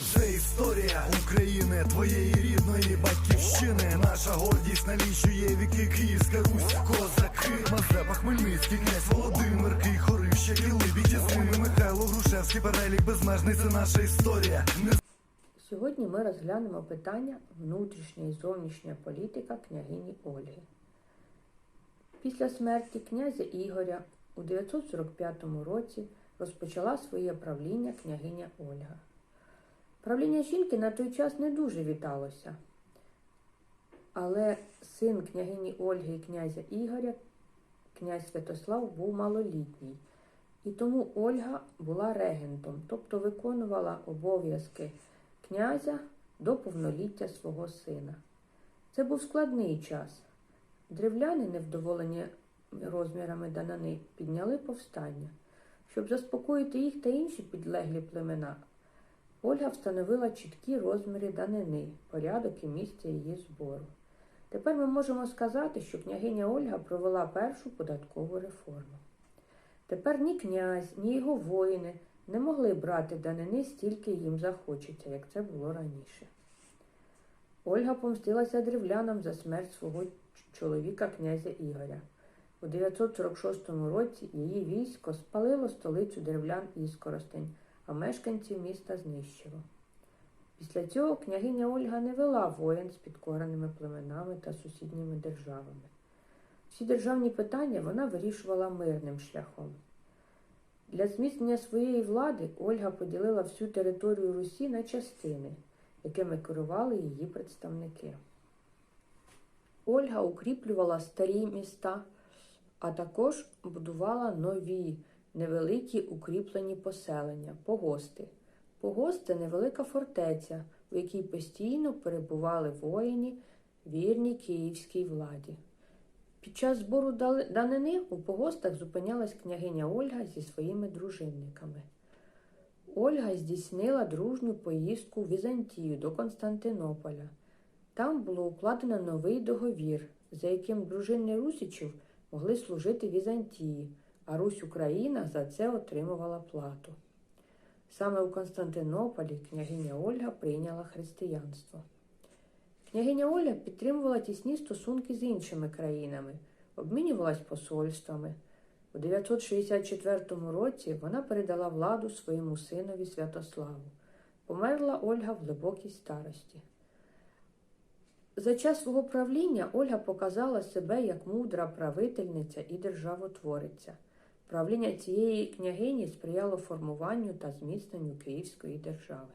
Це історія України, твоєї рідної батьківщини. Наша гордість налічує віки Київська Русь, козаки, Мазепа, Хмельницький, князь Володимир, Кий, Хорища, Кілибіч, з Михайло Грушевський, перелік безмежний, це наша історія. Сьогодні ми розглянемо питання внутрішня і зовнішня політика княгині Ольги. Після смерті князя Ігоря у 945 році розпочала своє правління княгиня Ольга. Правління жінки на той час не дуже віталося, але син княгині Ольги і князя Ігоря, князь Святослав, був малолітній. І тому Ольга була регентом, тобто виконувала обов'язки князя до повноліття свого сина. Це був складний час. Древляни, невдоволені розмірами данини, підняли повстання. Щоб заспокоїти їх та інші підлеглі племена, Ольга встановила чіткі розміри данини, порядок і місце її збору. Тепер ми можемо сказати, що княгиня Ольга провела першу податкову реформу. Тепер ні князь, ні його воїни не могли брати данини стільки їм захочеться, як це було раніше. Ольга помстилася древлянам за смерть свого чоловіка князя Ігоря. У 946 році її військо спалило столицю древлян Іскоростень, а мешканців міста знищило. Після цього княгиня Ольга не вела воєн з підкореними племенами та сусідніми державами. Всі державні питання вона вирішувала мирним шляхом. Для зміцнення своєї влади Ольга поділила всю територію Русі на частини, якими керували її представники. Ольга укріплювала старі міста, а також будувала нові невеликі укріплені поселення, погости. Погост це невелика фортеця, у якій постійно перебували воїни, вірні київській владі. Під час збору данини у погостах зупинялась княгиня Ольга зі своїми дружинниками. Ольга здійснила дружню поїздку в Візантію до Константинополя. Там було укладено новий договір, за яким дружини Русичів могли служити Візантії, а Русь Україна за це отримувала плату. Саме у Константинополі княгиня Ольга прийняла християнство. Княгиня Оля підтримувала тісні стосунки з іншими країнами, обмінювалась посольствами. У 964 році вона передала владу своєму синові Святославу. Померла Ольга в глибокій старості. За час свого правління Ольга показала себе як мудра правительниця і державотвориця. Правління цієї княгині сприяло формуванню та зміцненню Київської держави.